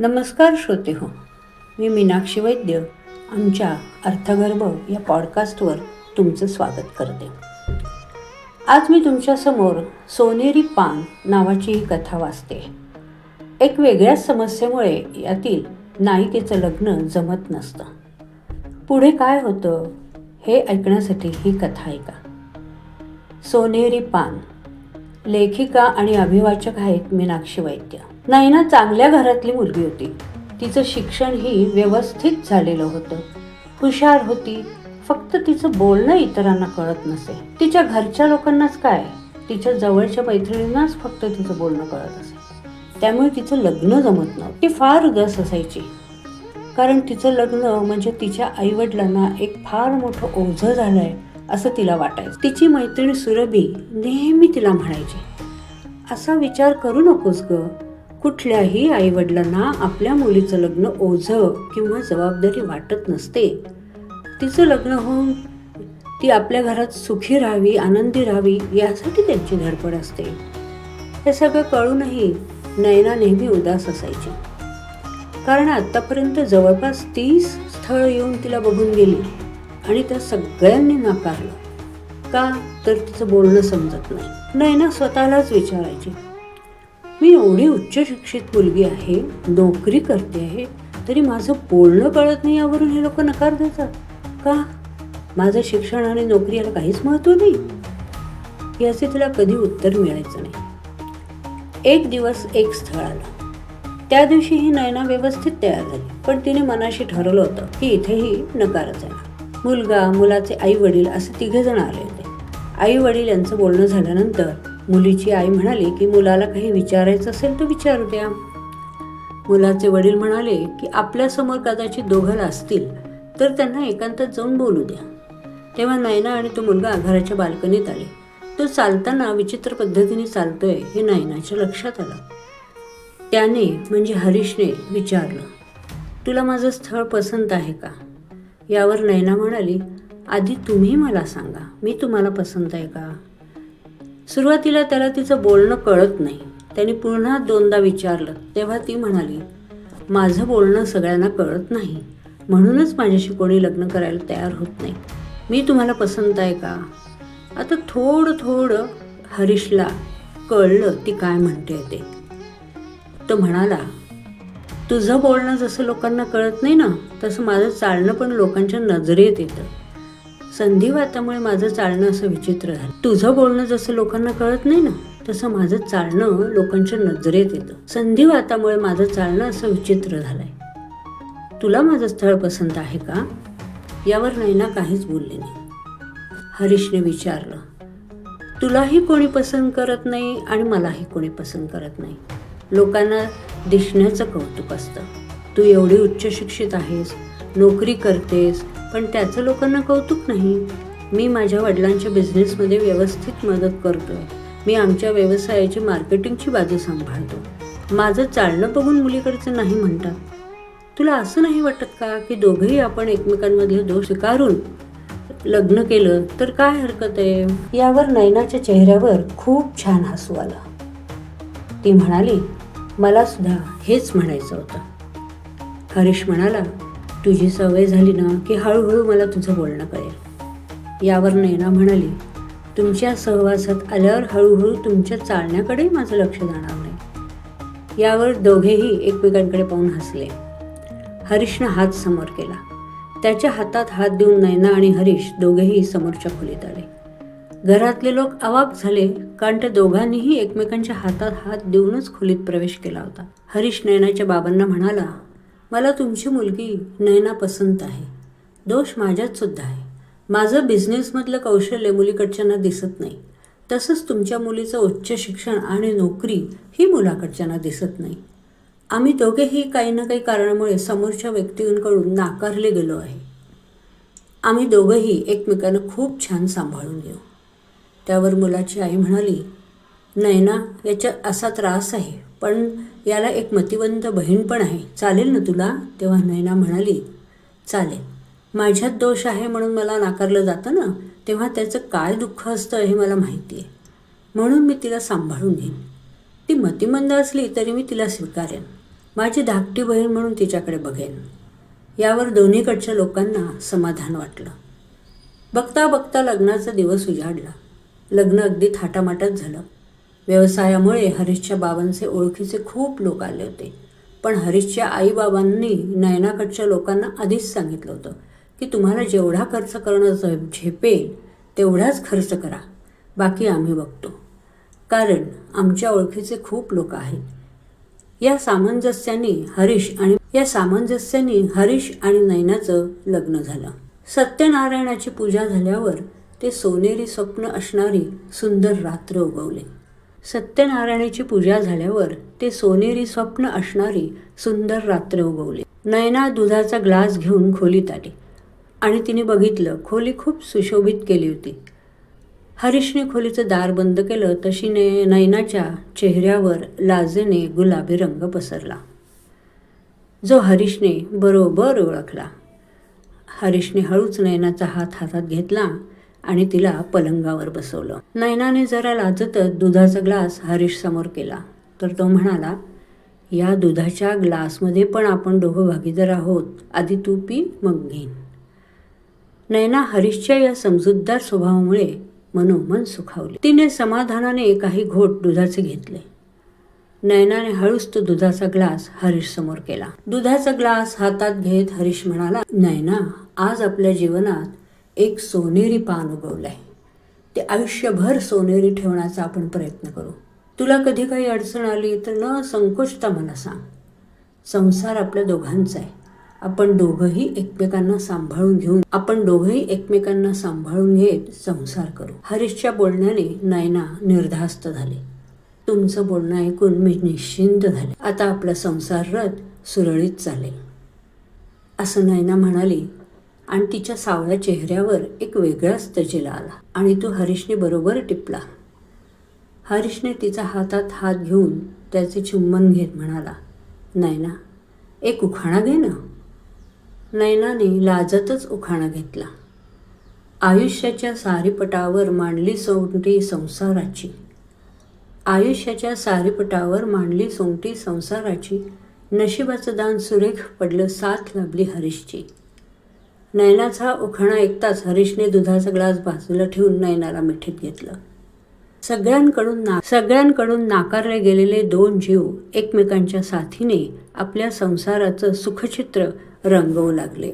नमस्कार श्रोते हो. मी मीनाक्षी वैद्य. आमच्या अर्थगर्भ या पॉडकास्टवर तुमचं स्वागत करते. आज मी तुमच्यासमोर सोनेरी पान नावाची ही कथा वाचते. एक वेगळ्याच समस्येमुळे यातील नायिकेचं लग्न जमत नसतं. पुढे काय होतं हे ऐकण्यासाठी ही कथा ऐका सोनेरी पान. लेखिका आणि अभिवाचक आहेत मीनाक्षी वैद्य. नयना चांगल्या घरातली मुलगी होती. तिचं शिक्षणही व्यवस्थित झालेलं होतं. हुशार होती. फक्त तिचं बोलणं इतरांना कळत नसे. तिच्या घरच्या लोकांनाच काय? तिच्या जवळच्या मैत्रिणींनाच फक्त तिचं बोलणं कळत असे. त्यामुळे तिचं लग्न जमत नव्हतं. ती फार उदास असायची. कारण तिचं लग्न म्हणजे तिच्या आईवडिलांना एक फार मोठं ओझं झालंय असं तिला वाटायचं. तिची मैत्रीण सुरभी नेहमी तिला म्हणायची असा विचार करू नकोस ग. कुठल्याही आईवडिलांना आपल्या मुलीचं लग्न ओझं किंवा जबाबदारी वाटत नसते. तिचं लग्न होऊन ती आपल्या घरात सुखी राहावी आनंदी राहावी यासाठी त्यांची धडपड असते. हे सगळं कळूनही नयना नेहमी उदास असायची. कारण आत्तापर्यंत जवळपास तीस स्थळ येऊन तिला बघून गेली आणि त्या सगळ्यांनी नाकारलं. का? तर तिचं बोलणं समजत नाही. नयना स्वतःलाच विचारायची. मी एवढी उच्च शिक्षित मुलगी आहे नोकरी करते आहे तरी माझं बोलणं कळत नाही यावरून हे लोक नकार देतात. का? माझं शिक्षण आणि नोकरी याला काहीच महत्त्व नाही. याचे तिला कधी उत्तर मिळायचं नाही. एक दिवस एक स्थळ आलं. त्या दिवशी ही नयना व्यवस्थित तयार झाली पण तिने मनाशी ठरवलं होतं की इथेही नकारच येणार. मुलगा मुलाचे आई वडील असे तिघे जण आले होते. आई वडील यांचं बोलणं झाल्यानंतर मुलीची आई म्हणाली की मुलाला काही विचारायचं असेल तर विचारू द्या. मुलाचे वडील म्हणाले की आपल्यासमोर कदाचित दोघं असतील तर त्यांना एकांतात जाऊन बोलू द्या. तेव्हा नयना आणि तो मुलगा घराच्या बाल्कनीत आले. तो चालताना विचित्र पद्धतीने चालतोय हे नयनाच्या लक्षात आलं. त्याने म्हणजे हरीशने विचारलं तुला माझं स्थळ पसंत आहे का? यावर नयना म्हणाली आधी तुम्ही मला सांगा मी तुम्हाला पसंत आहे का? सुरुवातीला त्याला तिचं बोलणं कळत नाही. त्याने पुन्हा दोनदा विचारलं. तेव्हा ती म्हणाली माझं बोलणं सगळ्यांना कळत नाही. म्हणूनच माझ्याशी कोणी लग्न करायला तयार होत नाही. मी तुम्हाला पसंत आहे का? आता थोडं थोडं हरीशला कळलं ती काय म्हणते ते. तो म्हणाला तुझं बोलणं जसं लोकांना कळत नाही ना तसं माझं चालणं पण लोकांच्या नजरेत येतं. संधिवातामुळे माझं चालणं असं विचित्र झालं. तुझं बोलणं जसं लोकांना कळत नाही ना तसं माझं चालणं लोकांच्या नजरेत येतं. संधिवातामुळे माझं चालणं असं विचित्र झालंय. तुला माझं स्थळ पसंत आहे का? यावर नैना काहीच बोलले नाही. हरीशने विचारलं तुलाही कोणी पसंत करत नाही आणि मलाही कोणी पसंत करत नाही. लोकांना दिसण्याचं कौतुक असतं. तू एवढी उच्च शिक्षित आहेस नोकरी करतेस पण त्याचं लोकांना कौतुक नाही. मी माझ्या वडिलांच्या बिझनेसमध्ये व्यवस्थित मदत करतो आहे मी आमच्या व्यवसायाची मार्केटिंगची बाजू सांभाळतो. माझं चालणं बघून मुलीकडचं नाही म्हणतात. तुला असं नाही वाटत का की दोघंही आपण एकमेकांमधले दोष स्वीकारून लग्न केलं तर काय हरकत आहे? यावर नयनाच्या चेहऱ्यावर खूप छान हसू आला. ती म्हणाली मला सुद्धा हेच म्हणायचं होतं. हरीश म्हणाला तुझी सवय झाली ना की हळूहळू मला तुझं बोलणं कळेल यावर नैना म्हणाली तुमच्या सहवासात आल्यावर हळूहळू तुमच्या चालण्याकडेही माझं लक्ष जाणार नाही. यावर दोघेही एकमेकांकडे पाहून हसले. हरीशनं हात समोर केला. त्याच्या हातात हात देऊन नैना आणि हरीश दोघेही समोरच्या खोलीत आले. घरातले लोक अवाक झाले कारण त्या दोघांनीही एकमेकांच्या हातात हात देऊनच खोलीत प्रवेश केला होता. हरीश नैनाच्या बाबांना म्हणाला मला तुमची मुलगी नयना पसंत आहे. दोष माझ्यात सुद्धा आहे. माझं बिझनेसमधलं कौशल्य मुलीकडच्यांना दिसत नाही. तसंच तुमच्या मुलीचं उच्च शिक्षण आणि नोकरी ही मुलाकडच्यांना दिसत नाही. आम्ही दोघेही काही ना काही कारणामुळे समोरच्या व्यक्तींकडून नाकारले गेलो आहे. आम्ही दोघंही एकमेकांना खूप छान सांभाळून घेऊ. त्यावर मुलाची आई म्हणाली नैना याच्यात असा त्रास आहे पण याला एक मतिवंत बहीण पण आहे. चालेल ना तुला? तेव्हा नैना म्हणाली चालेल. माझ्यात दोष आहे म्हणून मला नाकारलं जातं ना तेव्हा त्याचं काय दुःख असतं हे मला माहिती आहे. म्हणून मी तिला सांभाळून घेईन. ती मतिमंद असली तरी मी तिला स्वीकारेन. माझी धाकटी बहीण म्हणून तिच्याकडे बघेन. यावर दोन्हीकडच्या लोकांना समाधान वाटलं. बघता बघता लग्नाचा दिवस उजाडला. लग्न अगदी थाटामाटात झालं. व्यवसायामुळे हरीशच्या बाबांचे ओळखीचे खूप लोक आले होते. पण हरीशच्या आईबाबांनी नयनाकडच्या लोकांना आधीच सांगितलं होतं की तुम्हाला जेवढा खर्च करणं झेपेल तेवढाच खर्च करा. बाकी आम्ही बघतो. कारण आमच्या ओळखीचे खूप लोक आहेत. या सामंजस्याने हरीश आणि या सामंजस्याने हरीश आणि नयनाचं लग्न झालं. सत्यनारायणाची पूजा झाल्यावर ते सोनेरी स्वप्न असणारी सुंदर रात्र उगवले. सत्यनारायणाची पूजा झाल्यावर ते सोनेरी स्वप्न असणारी सुंदर रात्र उगवली. नयना दुधाचा ग्लास घेऊन खोलीत आली आणि तिने बघितलं खोली खूप सुशोभित केली होती. हरीशने खोलीचं दार बंद केलं तशी ने नयनाच्या चेहऱ्यावर लाजेने गुलाबी रंग पसरला. जो हरीशने बरोबर ओळखला. हरीशने हळूच नयनाचा हात हातात घेतला आणि तिला पलंगावर बसवलं. नयनाने जरा लाजतच दुधाचा ग्लास हरीश समोर केला. तर तो म्हणाला या दुधाच्या ग्लासमध्ये पण आपण दोघं भागीदार आहोत. आधी तू पी मग घेईन. नयना हरीशच्या या समजूतदार स्वभावामुळे मनोमन सुखावले. तिने समाधानाने काही घोट दुधाचे घेतले. नयनाने हळूच तो दुधाचा ग्लास हरीश समोर केला. दुधाचा ग्लास हातात घेत हरीश म्हणाला नयना आज आपल्या जीवनात एक सोनेरी पान उगवलंय. ते आयुष्यभर सोनेरी ठेवण्याचा आपण प्रयत्न करू. तुला कधी काही अडचण आली तर न संकोचता मला सांग. संसार आपल्या दोघांचा आहे. आपण दोघंही एकमेकांना सांभाळून घेऊन आपण दोघंही एकमेकांना सांभाळून घेत संसार करू. हरीशच्या बोलण्याने नयना निर्धास्त झाले. तुमचं बोलणं ऐकून मी निश्चिंत झाले. आता आपला संसार रथ सुरळीत चालेल. असं नयना म्हणाली आणि तिच्या सावळ्या चेहऱ्यावर एक वेगळाच तजेला आला आणि तो हरीशने बरोबर टिपला. हरीशने तिचा हातात हात घेऊन त्याचे चुंबन घेत म्हणाला नैना एक उखाणा घे ना. नैनाने लाजतच उखाणा घेतला. आयुष्याच्या सारीपटावर मांडली सोंगटी संसाराची. आयुष्याच्या सारीपटावर मांडली सोंगटी संसाराची. नशिबाचं दान सुरेख पडलं साथ लाभली हरीशची. नयनाचा उखाणा ऐकताच हरीशने दुधाचा ग्लास बाजूला ठेवून नयनाला मिठीत घेतलं. सगळ्यांकडून ना सगळ्यांकडून नाकारले गेलेले दोन जीव एकमेकांच्या साथीने आपल्या संसाराचं सुखचित्र रंगवू लागले.